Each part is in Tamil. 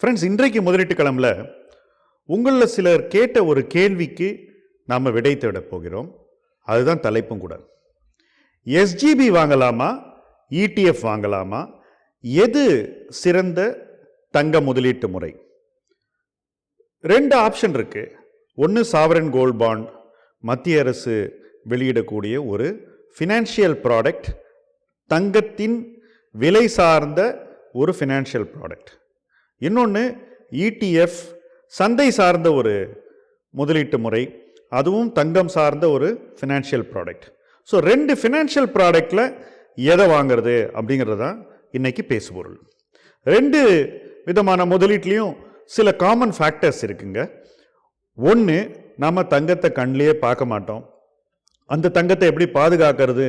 ஃப்ரெண்ட்ஸ் இன்றைக்கு முதலீட்டு களமில் உங்களில் சிலர் கேட்ட ஒரு கேள்விக்கு நாம் விடை தேடப் போகிறோம். அதுதான் தலைப்பும் கூட. எஸ்ஜிபி வாங்கலாமா? இடிஎஃப் வாங்கலாமா? எது சிறந்த தங்க முதலீட்டு முறை? ரெண்டு ஆப்ஷன் இருக்குது ஒன்று சாவரன் கோல்ட் பாண்ட் மத்திய அரசு வெளியிடக்கூடிய ஒரு ஃபினான்ஷியல் ப்ராடக்ட் தங்கத்தின் விலை சார்ந்த ஒரு ஃபினான்ஷியல் ப்ராடக்ட் இன்னொன்று இடிஎஃப் சந்தை சார்ந்த ஒரு முதலீட்டு முறை அதுவும் தங்கம் சார்ந்த ஒரு ஃபினான்ஷியல் ப்ராடக்ட் ஸோ ரெண்டு ஃபினான்ஷியல் ப்ராடக்டில் எதை வாங்குறது அப்படிங்கிறது தான் இன்றைக்கி பேசுபொருள். ரெண்டு விதமான முதலீட்லேயும் சில காமன் ஃபேக்டர்ஸ் இருக்குங்க. ஒன்று நம்ம தங்கத்தை கண்ணிலே பார்க்க மாட்டோம். அந்த தங்கத்தை எப்படி பாதுகாக்கிறது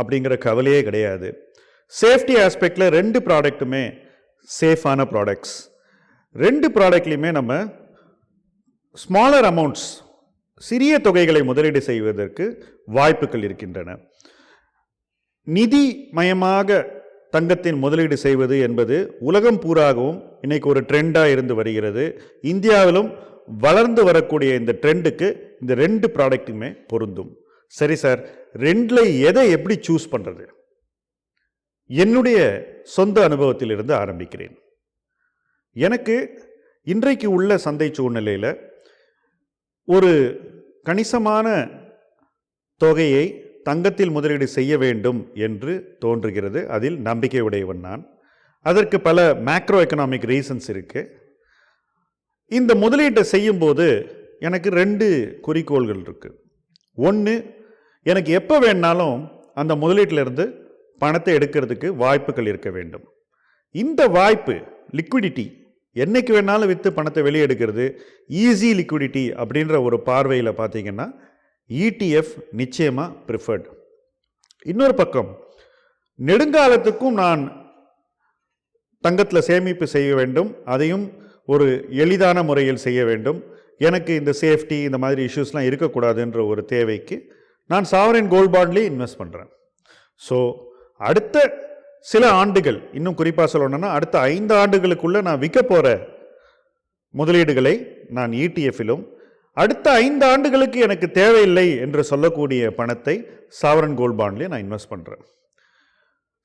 அப்படிங்கிற கவலையே கிடையாது. சேஃப்டி ஆஸ்பெக்டில் ரெண்டு ப்ராடக்ட்டுமே சேஃபான ப்ராடக்ட்ஸ் ரெண்டு ப்ராடக்ட்லையுமே நம்ம ஸ்மாலர் அமௌண்ட்ஸ் சிறிய தொகைகளை முதலீடு செய்வதற்கு வாய்ப்புகள் இருக்கின்றன. நிதி மயமாக தங்கத்தின் முதலீடு செய்வது என்பது உலகம் பூராகவும் இன்றைக்கு ஒரு ட்ரெண்டாக இருந்து வருகிறது. இந்தியாவிலும் வளர்ந்து வரக்கூடிய இந்த ட்ரெண்டுக்கு இந்த ரெண்டு ப்ராடக்ட்டுமே பொருந்தும். சரி சார் ரெண்டில் எதை எப்படி சூஸ் பண்ணுறது என்னுடைய சொந்த அனுபவத்திலிருந்து ஆரம்பிக்கிறேன். எனக்கு இன்றைக்கு உள்ள சந்தை சூழ்நிலையில் ஒரு கணிசமான தொகையை தங்கத்தில் முதலீடு செய்ய வேண்டும் என்று தோன்றுகிறது. அதில் நம்பிக்கை உடையவன் நான். அதற்கு பல மேக்ரோ எக்கனாமிக் ரீசன்ஸ் இருக்குது இந்த முதலீட்டை செய்யும்போது எனக்கு ரெண்டு குறிக்கோள்கள் இருக்குது ஒன்று எனக்கு எப்போ வேணாலும் அந்த முதலீட்டிலிருந்து பணத்தை எடுக்கிறதுக்கு வாய்ப்புகள் இருக்க வேண்டும். இந்த வாய்ப்பு லிக்விடிட்டி என்னைக்கு வேணாலும் விற்று பணத்தை வெளியே எடுக்கிறது ஈஸி லிக்விடிட்டி அப்படின்ற ஒரு பார்வையில் பார்த்தீங்கன்னா இடிஎஃப் நிச்சயமாக ப்ரிஃபர்ட் இன்னொரு பக்கம் நெடுங்காலத்துக்கும் நான் தங்கத்தில் சேமிப்பு செய்ய வேண்டும் அதையும் ஒரு எளிதான முறையில் செய்ய வேண்டும். எனக்கு இந்த சேஃப்டி இந்த மாதிரி இஷ்யூஸ்லாம் இருக்கக்கூடாதுன்ற ஒரு தேவைக்கு நான் சாவரின் கோல்ட் பாண்ட்லேயே இன்வெஸ்ட் பண்ணுறேன் ஸோ அடுத்த சில ஆண்டுகள் இன்னும் குறிப்பாக சொல்லணும்னா அடுத்த ஐந்து ஆண்டுகளுக்குள்ளே நான் விற்க போகிற முதலீடுகளை நான் இடிஎஃபிலும் அடுத்த ஐந்து ஆண்டுகளுக்கு எனக்கு தேவையில்லை என்று சொல்லக்கூடிய பணத்தை சாவரன் கோல்ட் பாண்ட்லேயே நான் இன்வெஸ்ட் பண்ணுறேன்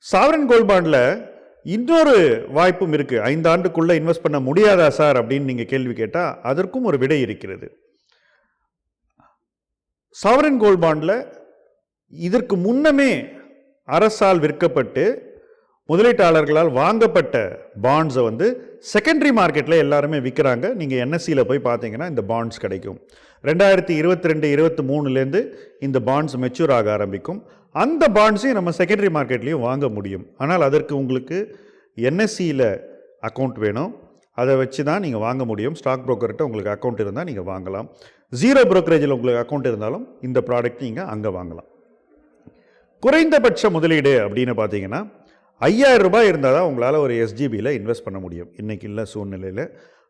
சாவரன் கோல்ட் பாண்டில் இன்னொரு வாய்ப்பும் இருக்குது ஐந்து ஆண்டுக்குள்ளே இன்வெஸ்ட் பண்ண முடியாதா சார் அப்படின்னு நீங்கள் கேள்வி கேட்டால் அதற்கும் ஒரு விடை இருக்கிறது. சாவரன் கோல்ட் பாண்டில் இதற்கு முன்னமே அரசால் விற்கப்பட்டு முதலீட்டாளர்களால் வாங்கப்பட்ட பாண்ட்ஸை வந்து செகண்டரி மார்க்கெட்டில் எல்லாருமே விற்கிறாங்க நீங்கள் என்எஸ்சியில் போய் பார்த்தீங்கன்னா இந்த பாண்ட்ஸ் கிடைக்கும். ரெண்டாயிரத்தி இருபத்தி ரெண்டு இருபத்தி மூணுலேருந்து இந்த பாண்ட்ஸ் மெச்சூர் ஆக ஆரம்பிக்கும். அந்த பாண்ட்ஸையும் நம்ம செகண்டரி மார்க்கெட்லேயும் வாங்க முடியும். ஆனால் அதற்கு உங்களுக்கு என்எஸ்சியில் அக்கௌண்ட் வேணும். அதை வச்சு தான் நீங்கள் வாங்க முடியும். ஸ்டாக் ப்ரோக்கர்கிட்ட உங்களுக்கு அக்கௌண்ட் இருந்தால் நீங்கள் வாங்கலாம். ஜீரோ ப்ரோக்கரேஜில் உங்களுக்கு அக்கௌண்ட் இருந்தாலும் இந்த ப்ராடக்ட் நீங்கள் அங்கே வாங்கலாம். குறைந்தபட்ச முதலீடு அப்படின்னு பார்த்தீங்கன்னா ஐயாயிரம் ரூபாய் இருந்தால் தான் உங்களால் ஒரு எஸ்ஜிபியில் இன்வெஸ்ட் பண்ண முடியும். இன்றைக்கி இல்லை சூழ்நிலையில்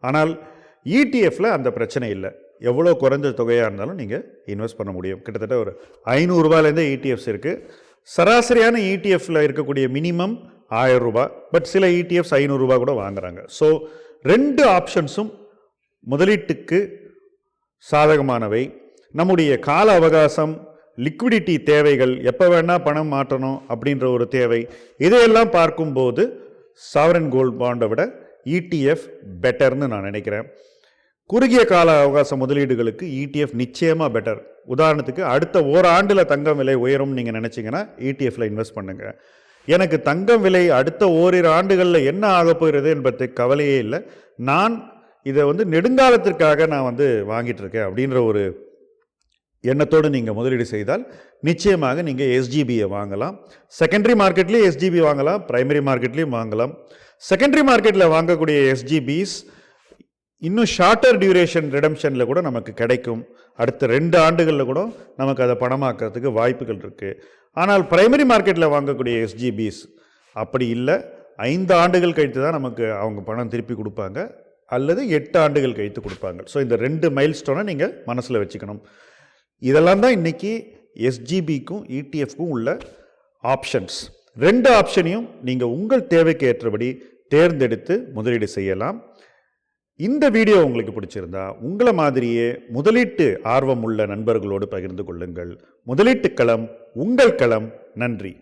ஆனால் இடிஎஃப்பில் அந்த பிரச்சனை இல்லை. எவ்வளோ குறைஞ்ச தொகையாக இருந்தாலும் நீங்கள் இன்வெஸ்ட் பண்ண முடியும். கிட்டத்தட்ட ஒரு ஐநூறுரூபாலேருந்தே இடிஎஃப்ஸ் இருக்குது சராசரியான இடிஎஃப்பில் இருக்கக்கூடிய மினிமம் ஆயிரம் ரூபாய். பட் சில இடிஎஃப்ஸ் ஐநூறுரூபா கூட வாங்குறாங்க. ஸோ ரெண்டு ஆப்ஷன்ஸும் முதலீட்டுக்கு சாதகமானவை. நம்முடைய கால அவகாசம் லிக்விடிட்டி தேவைகள் எப்போ வேணால் பணம் மாற்றணும் அப்படின்ற ஒரு தேவை. இதையெல்லாம் பார்க்கும்போது சாவரன் கோல்ட் பாண்டை விட இடிஎஃப் பெட்டர்னு நான் நினைக்கிறேன். குறுகிய கால அவகாச முதலீடுகளுக்கு இடிஎஃப் நிச்சயமாக பெட்டர் உதாரணத்துக்கு அடுத்த ஓராண்டில் தங்கம் விலை உயரும் நீங்கள் நினச்சிங்கன்னா இடிஎஃப்பில் இன்வெஸ்ட் பண்ணுங்கள் எனக்கு தங்கம் விலை அடுத்த ஓரிரு ஆண்டுகளில் என்ன ஆகப் போகிறது என்பது கவலையே இல்லை. நான் இதை வந்து நெடுங்காலத்திற்காக நான் வந்து வாங்கிட்டு இருக்கேன் அப்படின்ற ஒரு எண்ணத்தோடு நீங்கள் முதலீடு செய்தால் நிச்சயமாக நீங்கள் எஸ்ஜிபியை வாங்கலாம். செகண்டரி மார்க்கெட்லேயும் எஸ்ஜிபி வாங்கலாம் பிரைமரி மார்க்கெட்லேயும் வாங்கலாம். செகண்டரி மார்க்கெட்டில் வாங்கக்கூடிய எஸ்ஜிபிஸ் இன்னும் ஷார்ட்டர் டியூரேஷன் ரிடம்ஷனில் கூட நமக்கு கிடைக்கும். அடுத்த ரெண்டு ஆண்டுகளில் கூட நமக்கு அதை பணமாக்கிறதுக்கு வாய்ப்புகள் இருக்குது ஆனால் பிரைமரி மார்க்கெட்டில் வாங்கக்கூடிய எஸ்ஜிபிஸ் அப்படி இல்லை. ஐந்து ஆண்டுகள் கழித்து தான் நமக்கு அவங்க பணம் திருப்பி கொடுப்பாங்க. அல்லது எட்டு ஆண்டுகள் கழித்து கொடுப்பாங்க. ஸோ இந்த ரெண்டு மைல்ஸ்டோனை நீங்கள் மனசில் வச்சுக்கணும். இதெல்லாம் தான் இன்றைக்கி எஸ்ஜிபிக்கும் இடிஎஃப்க்கும் உள்ள ஆப்ஷன்ஸ் ரெண்டு ஆப்ஷனையும் நீங்கள் உங்கள் தேவைக்கு ஏற்றபடி தேர்ந்தெடுத்து முதலீடு செய்யலாம். இந்த வீடியோ உங்களுக்கு பிடிச்சிருந்தா உங்களை மாதிரியே முதலீட்டு ஆர்வம் உள்ள நண்பர்களோடு பகிர்ந்து கொள்ளுங்கள். முதலீட்டு களம் உங்கள் களம். நன்றி.